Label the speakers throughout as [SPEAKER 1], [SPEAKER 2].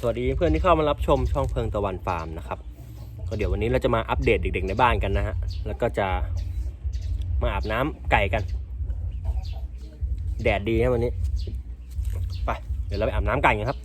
[SPEAKER 1] สวัสดีเพื่อนที่เข้ามารับชมช่องเพิงตะวันฟาร์มนะครับก็เดี๋ยววันนี้เราจะมาอัปเดตเด็กๆในบ้านกันนะฮะแล้วก็จะมาอาบน้ำไก่กัน แดดดีนะวันนี้ ไป เดี๋ยวเราไปอาบน้ำไก่กันครับ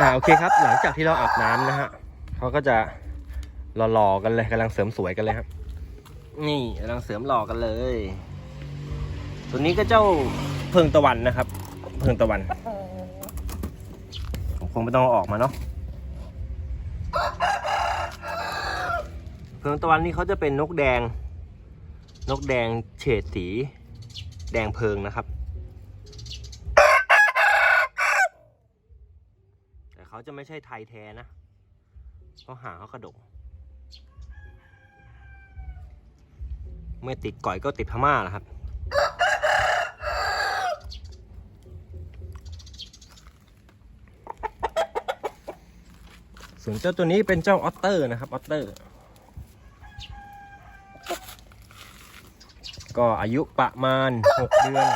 [SPEAKER 1] อ่าโอเคครับ หลังจากที่เราอาบน้ำนะฮะเขาก็จะหล่อๆกันเลยกำลังเสริมสวยกันเลยครับนี่กำลังเสริมหล่อกันเลย ตัวนี้ก็เจ้าเพิงตะวันนะครับ เพิงตะวันผมคงไม่ต้องออกมาเนาะเพิงตะวันนี่เขาจะเป็นนกแดง นกแดงเฉดสี แดงเพิงนะครับ แต่ เขาจะไม่ใช่ไทยแท้นะเพราะหางเขากระดก เมื่อติดก่อยก็ติดพม่าแหละครับ ส่วนเจ้าตัวนี้เป็นเจ้าออตเตอร์นะครับออตเตอร์ ก็อายุประมาณ 6 เดือน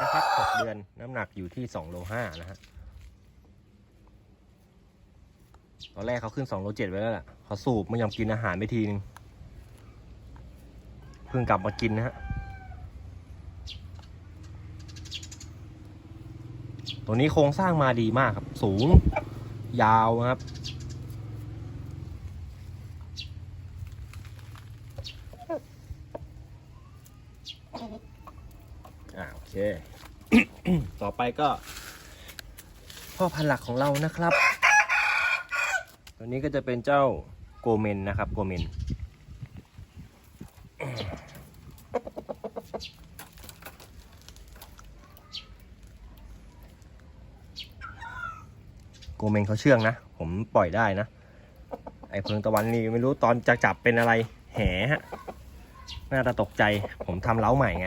[SPEAKER 1] นะครับ 6 เดือนน้ำหนักอยู่ที่2โล5นะฮะ ต อนแรกเขาขึ้น2โล7ไว้แล้วแหละเขาสูบไม่ยอมกินอาหารไปทีนึงเพิ่งกลับมากินนะฮะตัวนี้โครงสร้างมาดีมากครับ สูงยาวนะครับอ่าโอเค ต่อไปก็ พ่อพันธุ์หลักของเรานะครับ ตัวนี้ก็จะเป็นเจ้าโกเมนนะครับโกเมน โกเมนเขาเชื่องนะ ผมปล่อยได้นะ ไอเพิงตะวันนี่ไม่รู้ตอนจะจับเป็นอะไร แหฮะ น่าจะตกใจ ผมทำเล้าใหม่ไง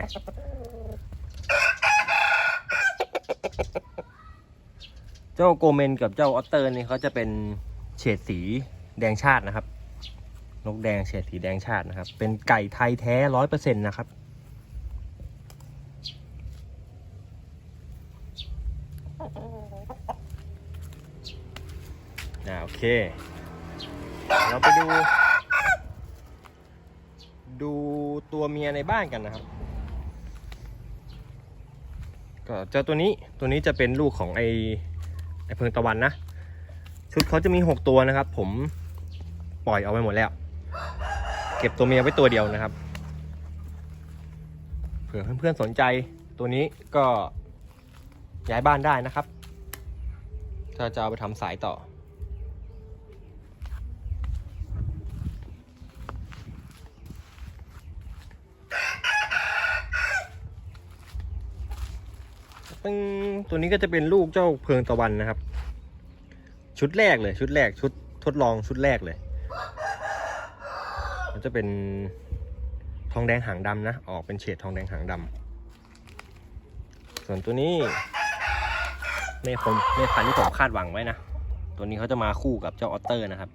[SPEAKER 1] เจ้าโกเมนกับเจ้าออตเตอร์นี่เขาจะเป็น เฉดสีแดงชาตินะครับ นกแดงเฉดสีแดงชาตินะครับ เป็นไก่ไทยแท้ร้อยเปอร์เซ็นต์นะครับอ่าโอเค เราไปดู ดูตัวเมียในบ้านกันนะครับ ก็เจ้าตัวนี้ตัวนี้จะเป็นลูกของไอไอเพิงตะวันนะ ชุดเขาจะมี 6 ตัวนะครับ ผมปล่อยเอาไปหมดแล้ว เก็บตัวเมียไว้ตัวเดียวนะครับ เผื่อเพื่อนๆสนใจตัวนี้ก็ย้ายบ้านได้นะครับ ถ้าจะเอาไปทำสายต่อปึ้งตัวนี้ก็จะเป็นลูกเจ้าเพิงตะวันนะครับ ชุดแรกเลยชุดแรกชุดทดลองชุดแรกเลย มันจะเป็นทองแดงหางดำนะ ออกเป็นเฉดทองแดงหางดำส่วนตัวนี้เมฆผมเมฆพันที่ผมคาดหวังไว้นะ ตัวนี้เขาจะมาคู่กับเจ้าออตเตอร์นะครับ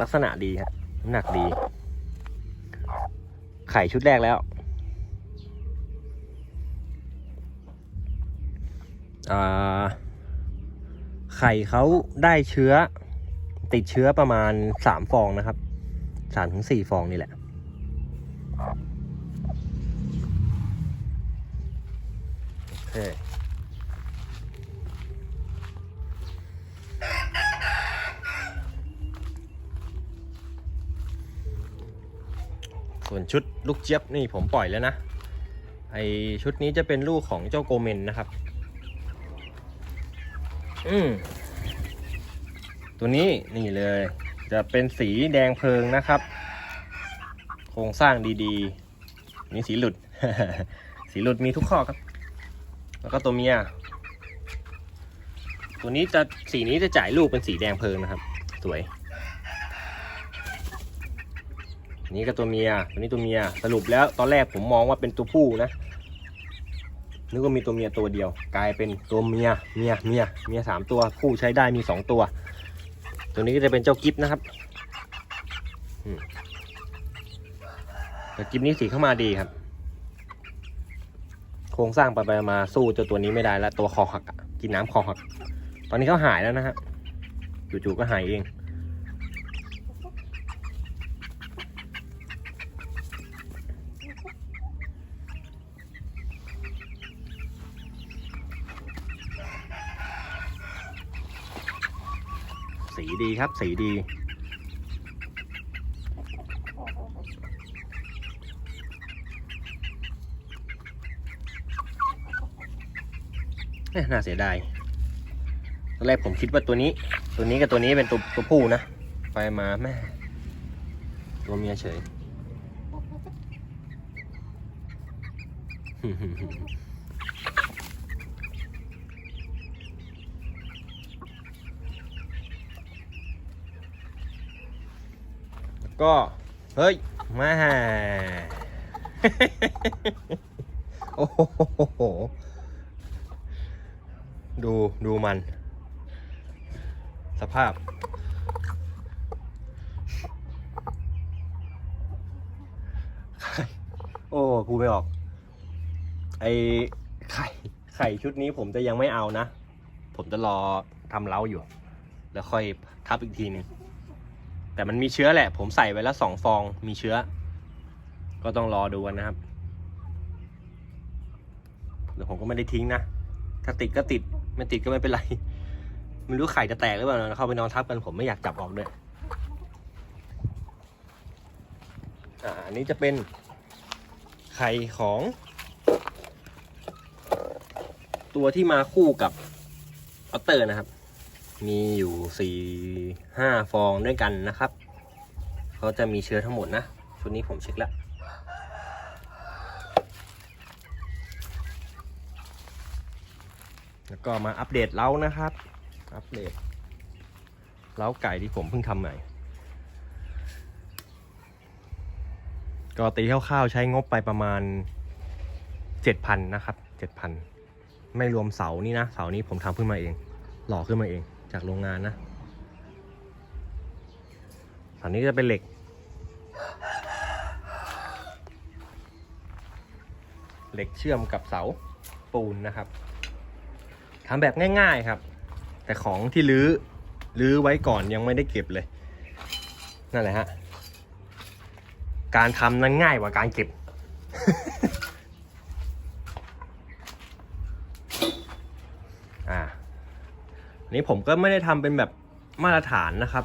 [SPEAKER 1] ลักษณะดีครับน้ำหนักดี ไข่ชุดแรกแล้ว ไข่เขาได้เชื้อ ติดเชื้อประมาณสามฟองนะครับสามถึงสี่ฟองนี่แหละ โอเคส่วนชุดลูกเจี๊ยบนี่ผมปล่อยแล้วนะ ไอชุดนี้จะเป็นลูกของเจ้าโกเมนนะครับ อืมตัวนี้นี่เลย จะเป็นสีแดงเพลิงนะครับ โครงสร้างดีๆ นี่สีหลุด สีหลุดมีทุกข้อครับ แล้วก็ตัวเมีย ตัวนี้จะสีนี้จะจ่ายลูกเป็นสีแดงเพลิงนะครับ สวย นี่ก็ตัวเมีย ตัวนี้ตัวเมีย สรุปแล้วตอนแรกผมมองว่าเป็นตัวผู้นะ นึกว่ามีตัวเมียตัวเดียว กลายเป็นตัวเมียเมียเมียเมียสามตัวผู้ใช้ได้มีสองตัว ตัวนี้ก็จะเป็นเจ้ากิฟนะครับแต่กิฟนี้สีเข้ามาดีครับโครงสร้างไปไปมาสู้เจ้าตัวนี้ไม่ได้แล้วตัวคอหักกินน้ำคอหัก ตอนนี้เขาหายแล้วนะฮะจู่ๆก็หายเอง สี ดีครับ สีดี น่าเสียดาย ตอนแรกผมคิดว่าตัวนี้ ตัวนี้กับตัวนี้เป็นตัวตัวผู้นะ ไปมาแม่ ตัวเมียเฉย แล้ว ก็ เฮ้ย มาโอ้โห ดูดูมัน สภาพ โอ้พูไม่ออก ไอไข่ ไข่ชุดนี้ผมจะยังไม่เอานะ ผมจะรอทำเล้าอยู่ แล้วค่อยทับอีกทีหนึง แต่มันมีเชื้อแหละ ผมใส่ไว้แล้วสองฟองมีเชื้อ ก็ต้องรอดูกันนะครับเดี๋ยวผมก็ไม่ได้ทิ้งนะ ถ้าติดก็ติด ไม่ติดก็ไม่เป็นไร ไม่รู้ไข่จะแตกหรือเปล่าเข้าไปนอนทับกันผมไม่อยากจับออกด้วยอ่าอันนี้จะเป็นไข่ของ ตัวที่มาคู่กับออเตอร์นะครับ มีอยู่สี่ห้าฟองด้วยกันนะครับเขาจะมีเชื้อทั้งหมดนะ ชุดนี้ผมเช็คแล้วแล้วก็มาอัปเดตเล้านะครับ อัปเดตเล้าไก่ที่ผมเพิ่งทำใหม่ ก็ตีคร่าวๆใช้งบไปประมาณเจ็ดพันนะครับเจ็ดพันไม่รวมเสานี่นะ เสานี้ผมทำขึ้นมาเอง หล่อขึ้นมาเอง จากโรงงานนะเสานี้จะเป็นเหล็กเหล็กเชื่อมกับเสาปูนนะครับทำแบบง่าย ๆครับ แต่ของที่รื้อรื้อไว้ก่อนยังไม่ได้เก็บเลย นั่นแหละฮะ การทำนั้นง่ายกว่าการเก็บ อ่า นี่ผมก็ไม่ได้ทำเป็นแบบมาตรฐานนะครับ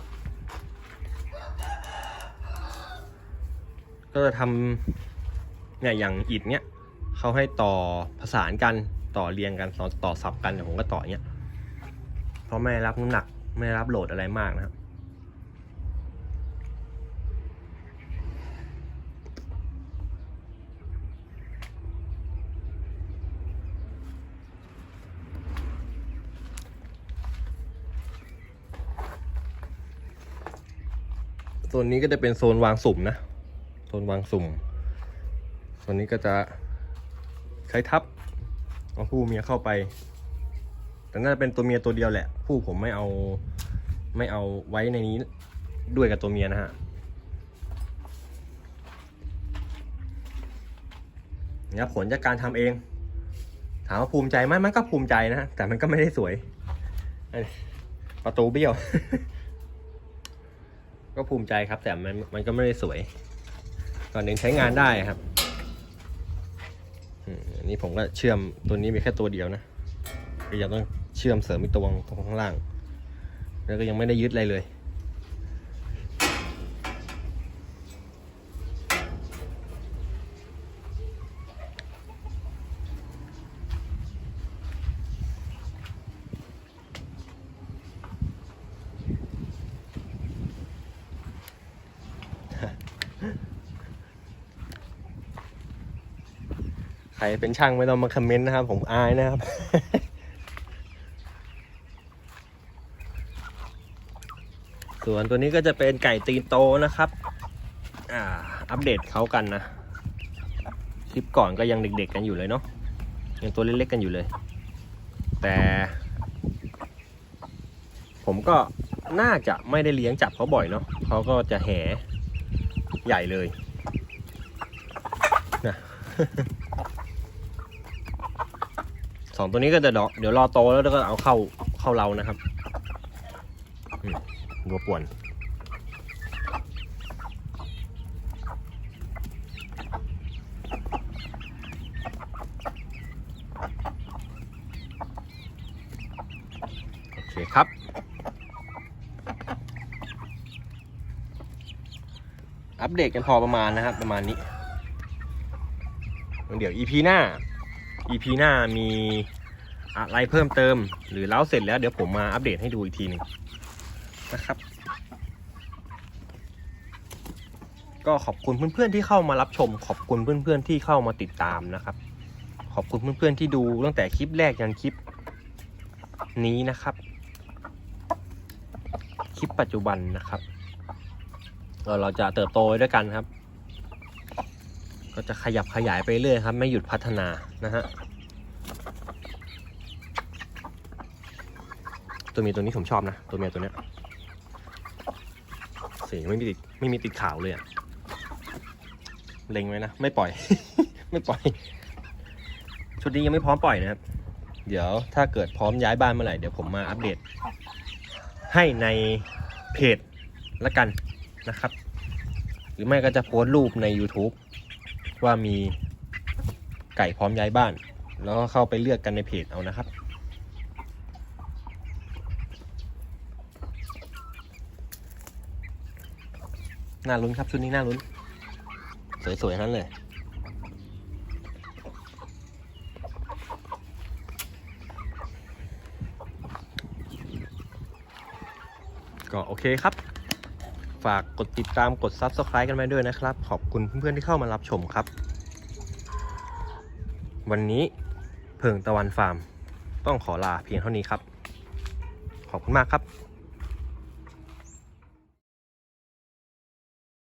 [SPEAKER 1] ก็จะทำเนี่ยอย่างอิดเนี่ยเขาให้ต่อผสานกันต่อเรียงกันต่อต่อสับกันแต่ผมก็ต่อเนี้ยเพราะไม่รับน้ำหนักไม่รับโหลดอะไรมากนะครับ โซนนี้ก็จะเป็นโซนวางสุ่มนะ โซนวางสุ่มโซนนี้ก็จะใช้ทับเอาผู้เมียเข้าไป แต่น่าจะเป็นตัวเมียตัวเดียวแหละ ผู้ผมไม่เอาไม่เอาไว้ในนี้ด้วยกับตัวเมียนะฮะ เนี่ยผลจากการทำเอง ถามว่าภูมิใจไหมมันก็ภูมิใจนะ แต่มันก็ไม่ได้สวย ประตูเบี้ยว ก็ภูมิใจครับ แต่มันมันก็ไม่ได้สวยก่อนหนึ่งใช้งานได้ครับอันนี้ผมก็เชื่อมตัวนี้มีแค่ตัวเดียวนะก็ยังต้องเชื่อมเสริมอีกตัวตรงข้างล่าง แล้วก็ยังไม่ได้ยึดอะไรเลย ใค รเป็นช่างไม่ต้องมาคอมเมนต์นะครับ ผมอายนะครับ ส่วนตัวนี้ก็จะเป็นไก่ตีนโตนะครับ อ่า อัปเดตเขากันนะ คลิปก่อนก็ยังเด็กๆกันอยู่เลยเนาะ ยังตัวเล็กๆกันอยู่เลย แต่ ผมก็น่าจะไม่ได้เลี้ยงจับเขาบ่อยเนาะเขาก็จะแหใหญ่เลยนะ องตัวนี้ก็จะเดยวเดี๋ยวรอโตแล้วก็เอาเข้าเข้าเรานะครับอืมวัวป่วนโอเคครับอัปเดตกันพอประมาณนะครับ ประมาณนี้ เดี๋ยว EP หน้า EP หน้ามี อะไรเพิ่มเติม หรือเล้าเสร็จแล้วเดี๋ยวผมมาอัปเดตให้ดูอีกทีหนึ่งนะครับ ก็ขอบคุณเพื่อนๆที่เข้ามารับชม ขอบคุณเพื่อนๆที่เข้ามาติดตามนะครับ ขอบคุณเพื่อนๆที่ดูตั้งแต่คลิปแรกยันคลิปนี้นะครับ คลิปปัจจุบันนะครับเราจะเติบโตด้วยกันครับ ก็จะขยับขยายไปเรื่อยครับ ไม่หยุดพัฒนานะฮะ ตัวเมียตัวนี้ผมชอบนะ ตัวเมียตัวเนี้ยสีไม่มีติดไม่มีติดขาวเลยอะเล็งไว้นะ ไม่ปล่อย ไม่ปล่อย ชุดนี้ยังไม่พร้อมปล่อยนะครับ เดี๋ยวถ้าเกิดพร้อมย้ายบ้านเมื่อไหร่เดี๋ยวผมมาอัปเดต ให้ในเพจละกันนะครับ หรือไม่ก็จะโพสต์รูปใน YouTube ว่ามีไก่พร้อมย้ายบ้าน แล้วก็เข้าไปเลือกกันในเพจเอานะครับ น่าลุ้นครับชุดนี้น่าลุ้น สวยๆทั้นั้นเลย ก็โอเคครับ ฝากกดติดตามกด Subscribe กันไว้ด้วยนะครับ ขอบคุณเพื่อนๆที่เข้ามารับชมครับ วันนี้เพิงตะวันฟาร์ม ต้องขอลาเพียงเท่านี้ครับ ขอบคุณมากครับ